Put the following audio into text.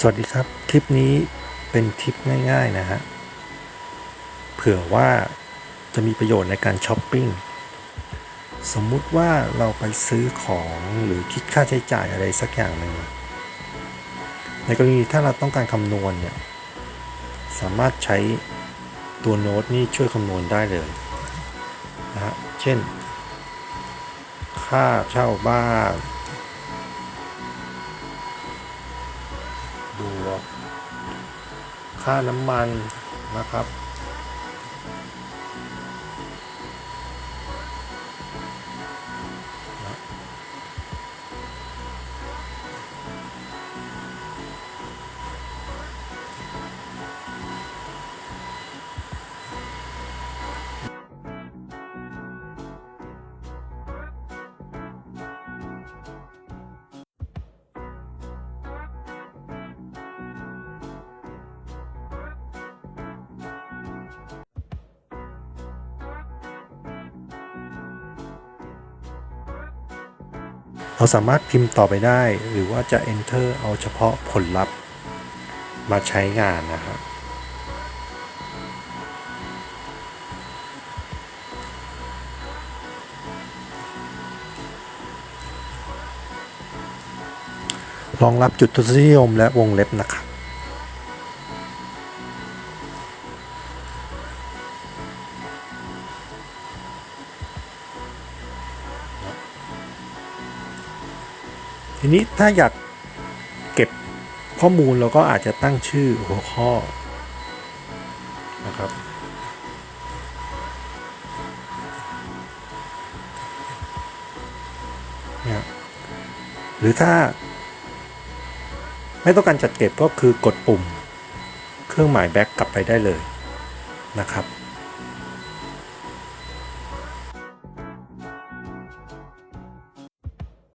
สวัสดีครับ คลิปนี้เป็นทิปง่าย ๆ นะฮะ เผื่อว่าจะมีประโยชน์ในการช้อปปิ้ง สมมุติว่าเราไปซื้อของหรือคิดค่าใช้จ่ายอะไรสักอย่างหนึ่ง ในกรณีถ้าเราต้องการคำนวณเนี่ย สามารถใช้ตัวโน้ตนี่ช่วยคำนวณได้เลยนะฮะ เช่น ค่าเช่าบ้าน ค่าน้ำมันนะครับ เราสามารถพิมพ์ต่อไปได้ หรือว่าจะ enter เอาเฉพาะผลลัพธ์มาใช้งานนะครับรองรับจุดทศนิยมและวงเล็บนะครับ ทีนี้ถ้าอยากเก็บข้อมูลเราก็อาจจะตั้งชื่อหัวข้อนะครับ เนี่ยหรือถ้า ไม่ต้องการจัดเก็บก็คือกดปุ่ม เครื่องหมายแบ็กกลับไปได้เลยนะครับ